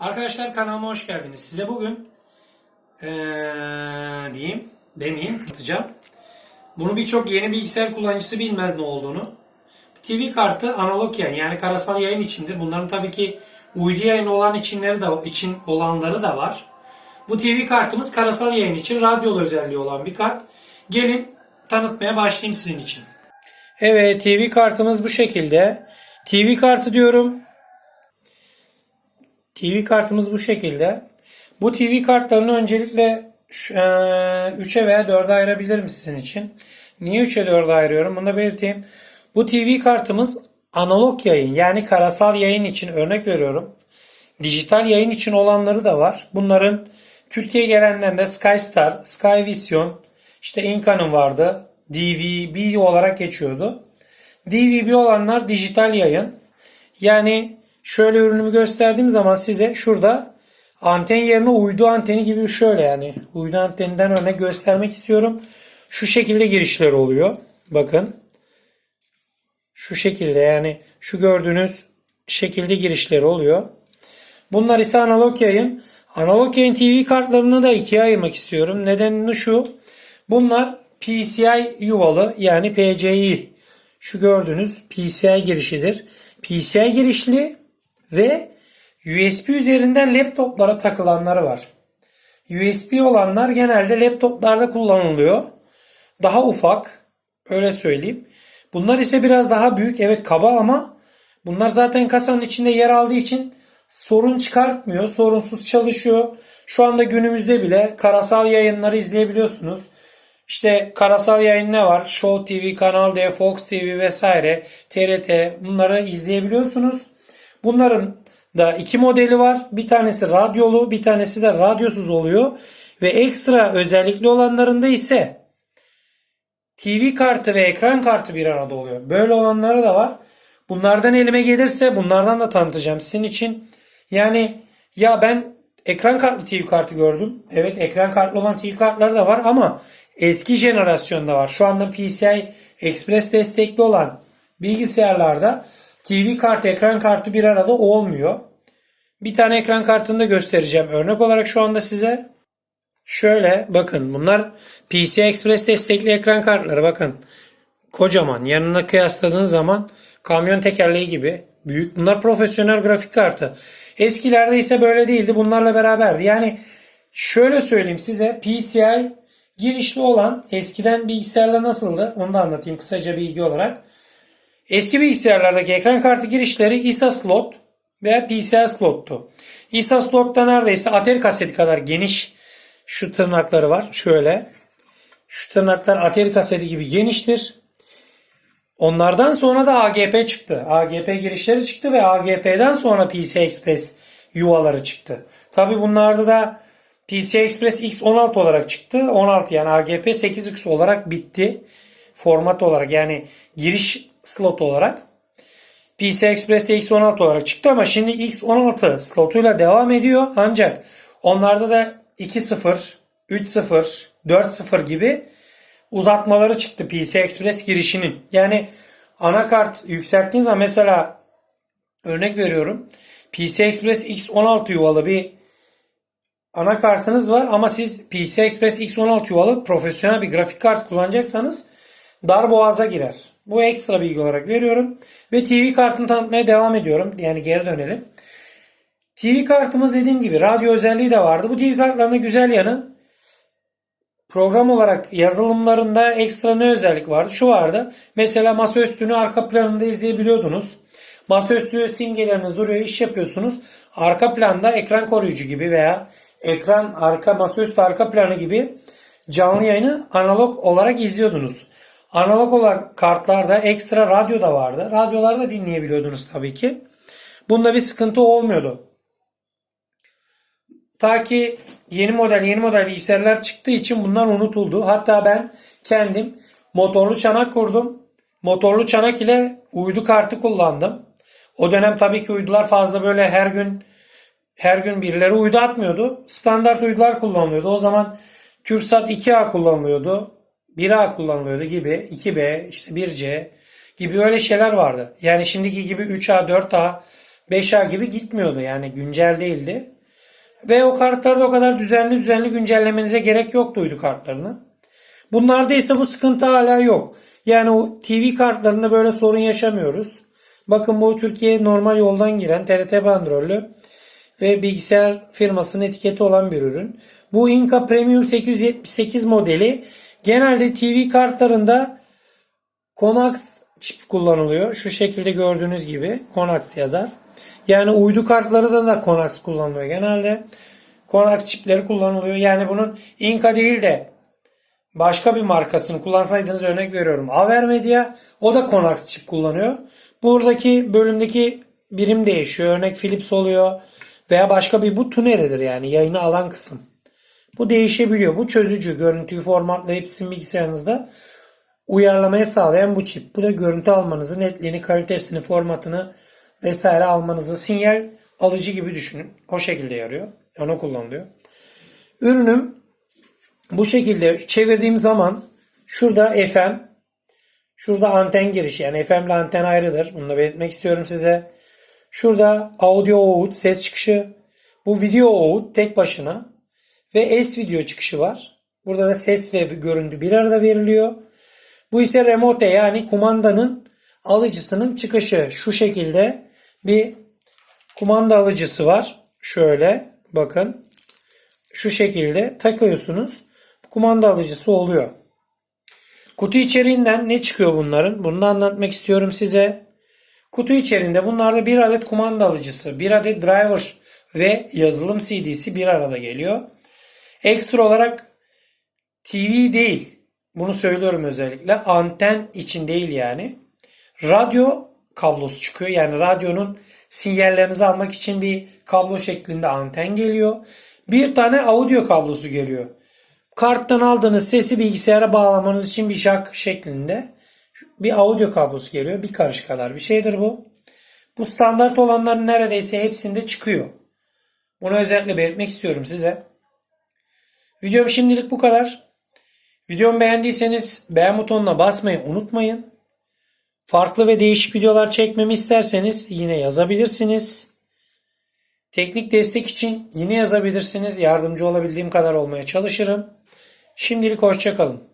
Arkadaşlar kanalıma hoş geldiniz. Size bugün eee diyeyim, demeyeyim, anlatacağım. Bunu birçok yeni bilgisayar kullanıcısı bilmez ne olduğunu. TV kartı analog yayın yani karasal yayın içindir. Bunların tabii ki uydu yayın olan içinleri de için olanları da var. Bu TV kartımız karasal yayın için radyolu özelliği olan bir kart. Gelin tanıtmaya başlayayım sizin için. Evet TV kartımız bu şekilde. TV kartı diyorum. TV kartımız bu şekilde. Bu TV kartlarını öncelikle 3'e veya 4'e ayırabilirim sizin için. Niye 3'e 4'e ayırıyorum? Bunu da belirteyim. Bu TV kartımız analog yayın yani karasal yayın için örnek veriyorum. Dijital yayın için olanları da var. Bunların Türkiye gelenden de SkyStar, Skyvision, işte Inca'nın vardı. DVB olarak geçiyordu. DVB olanlar dijital yayın. Yani şöyle ürünümü gösterdiğim zaman size şurada anten yerine uydu anteni gibi şöyle yani uydu anteninden örnek göstermek istiyorum. Şu şekilde girişler oluyor. Bakın. Şu şekilde yani şu gördüğünüz şekilde girişleri oluyor. Bunlar ise analog yayın. Analog yayın TV kartlarını da ikiye ayırmak istiyorum. Nedeni şu. Bunlar PCI yuvalı yani PCI. Şu gördüğünüz PCI girişidir. PCI girişli ve USB üzerinden laptoplara takılanları var. USB olanlar genelde laptoplarda kullanılıyor. Daha ufak öyle söyleyeyim. Bunlar ise biraz daha büyük evet kaba ama bunlar zaten kasanın içinde yer aldığı için sorun çıkartmıyor. Sorunsuz çalışıyor. Şu anda günümüzde bile karasal yayınları izleyebiliyorsunuz. İşte karasal yayın ne var? Show TV, Kanal D, Fox TV vesaire, TRT bunları izleyebiliyorsunuz. Bunların da iki modeli var. Bir tanesi radyolu, bir tanesi de radyosuz oluyor. Ve ekstra özellikli olanlarında ise TV kartı ve ekran kartı bir arada oluyor. Böyle olanları da var. Bunlardan elime gelirse bunlardan da tanıtacağım sizin için. Yani ya ben ekran kartlı TV kartı gördüm. Evet ekran kartlı olan TV kartları da var ama eski jenerasyonda var. Şu anda PCI Express destekli olan bilgisayarlarda TV kartı ekran kartı bir arada olmuyor. Bir tane ekran kartını da göstereceğim örnek olarak şu anda size. Şöyle bakın bunlar PCI Express destekli ekran kartları bakın. Kocaman yanına kıyasladığınız zaman kamyon tekerleği gibi büyük. Bunlar profesyonel grafik kartı. Eskilerde ise böyle değildi. Bunlarla beraberdi. Yani şöyle söyleyeyim size PCI girişli olan eskiden bilgisayarla nasıldı? Onu da anlatayım kısaca bilgi olarak. Eski bilgisayarlardaki ekran kartı girişleri ISA slot veya PCI slottu. ISA slotta neredeyse Atari kaseti kadar geniş şu tırnakları var. Şöyle. Şu tırnaklar Atari kaseti gibi geniştir. Onlardan sonra da AGP çıktı. AGP girişleri çıktı ve AGP'den sonra PC Express yuvaları çıktı. Tabi bunlarda da PC Express X16 olarak çıktı. 16 yani AGP 8X olarak bitti. Format olarak yani giriş slot olarak. PC Express de X16 olarak çıktı ama şimdi X16 slotuyla devam ediyor. Ancak onlarda da 2.0, 3.0, 4.0 gibi uzatmaları çıktı PC Express girişinin. Yani anakart yükselttiğiniz zaman mesela örnek veriyorum. PC Express X16 yuvalı bir anakartınız var ama siz PC Express X16 yuvalı profesyonel bir grafik kart kullanacaksanız dar boğaza girer. Bu ekstra bilgi olarak veriyorum. Ve TV kartını tanıtmaya devam ediyorum. Yani geri dönelim. TV kartımız dediğim gibi radyo özelliği de vardı. Bu TV kartlarının güzel yanı program olarak yazılımlarında ekstra ne özellik vardı? Şu vardı. Mesela masaüstünü arka planında izleyebiliyordunuz. Masaüstü simgeleriniz duruyor, iş yapıyorsunuz. Arka planda ekran koruyucu gibi veya ekran arka masaüstü arka planı gibi canlı yayını analog olarak izliyordunuz. Analog olarak kartlarda ekstra radyo da vardı. Radyolarda dinleyebiliyordunuz tabii ki. Bunda bir sıkıntı olmuyordu. Ta ki yeni model yeni model bilgisayarlar çıktığı için bunlar unutuldu. Hatta ben kendim motorlu çanak kurdum. Motorlu çanak ile uydu kartı kullandım. O dönem tabii ki uydular fazla böyle her gün her gün birileri uydu atmıyordu. Standart uydular kullanılıyordu. O zaman TürkSat 2A kullanılıyordu. 1A kullanılıyordu gibi 2B işte 1C gibi öyle şeyler vardı. Yani şimdiki gibi 3A 4A 5A gibi gitmiyordu yani güncel değildi. Ve o kartlarda o kadar düzenli düzenli güncellemenize gerek yoktu uydu kartlarını. Bunlarda ise bu sıkıntı hala yok. Yani o TV kartlarında böyle sorun yaşamıyoruz. Bakın bu Türkiye normal yoldan giren TRT bandrollü ve bilgisayar firmasının etiketi olan bir ürün. Bu Inca Premium 878 modeli genelde TV kartlarında Conax çip kullanılıyor. Şu şekilde gördüğünüz gibi Conax yazar. Yani uydu kartları da Conax kullanılıyor genelde. Conax çipleri kullanılıyor. Yani bunun Inca değil de başka bir markasını kullansaydınız örnek veriyorum. Avermedia o da Conax çip kullanıyor. Buradaki bölümdeki birim değişiyor. Örnek Philips oluyor veya başka bir bu tuneridir yani yayını alan kısım. Bu değişebiliyor. Bu çözücü görüntüyü formatlayıp sizin bilgisayarınızda uyarlamaya sağlayan bu çip. Bu da görüntü almanızı, netliğini, kalitesini, formatını vesaire almanızı sinyal alıcı gibi düşünün. O şekilde yarıyor. Ona kullanılıyor. Ürünüm bu şekilde çevirdiğim zaman şurada FM, şurada anten girişi yani FM ile anten ayrıdır. Bunu da belirtmek istiyorum size. Şurada audio out ses çıkışı. Bu video out tek başına ve S video çıkışı var. Burada da ses ve görüntü bir arada veriliyor. Bu ise remote yani kumandanın alıcısının çıkışı. Şu şekilde bir kumanda alıcısı var. Şöyle bakın. Şu şekilde takıyorsunuz. Kumanda alıcısı oluyor. Kutu içeriğinden ne çıkıyor bunların? Bunu da anlatmak istiyorum size. Kutu içerisinde bunlarda bir adet kumanda alıcısı, bir adet driver ve yazılım CD'si bir arada geliyor. Ekstra olarak TV değil. Bunu söylüyorum özellikle. Anten için değil yani. Radyo kablosu çıkıyor. Yani radyonun sinyallerinizi almak için bir kablo şeklinde anten geliyor. Bir tane audio kablosu geliyor. Karttan aldığınız sesi bilgisayara bağlamanız için bir jack şeklinde bir audio kablosu geliyor. Bir karış kadar bir şeydir bu. Bu standart olanların neredeyse hepsinde çıkıyor. Bunu özellikle belirtmek istiyorum size. Videom şimdilik bu kadar. Videomu beğendiyseniz beğen butonuna basmayı unutmayın. Farklı ve değişik videolar çekmemi isterseniz yine yazabilirsiniz. Teknik destek için yine yazabilirsiniz. Yardımcı olabildiğim kadar olmaya çalışırım. Şimdilik hoşçakalın.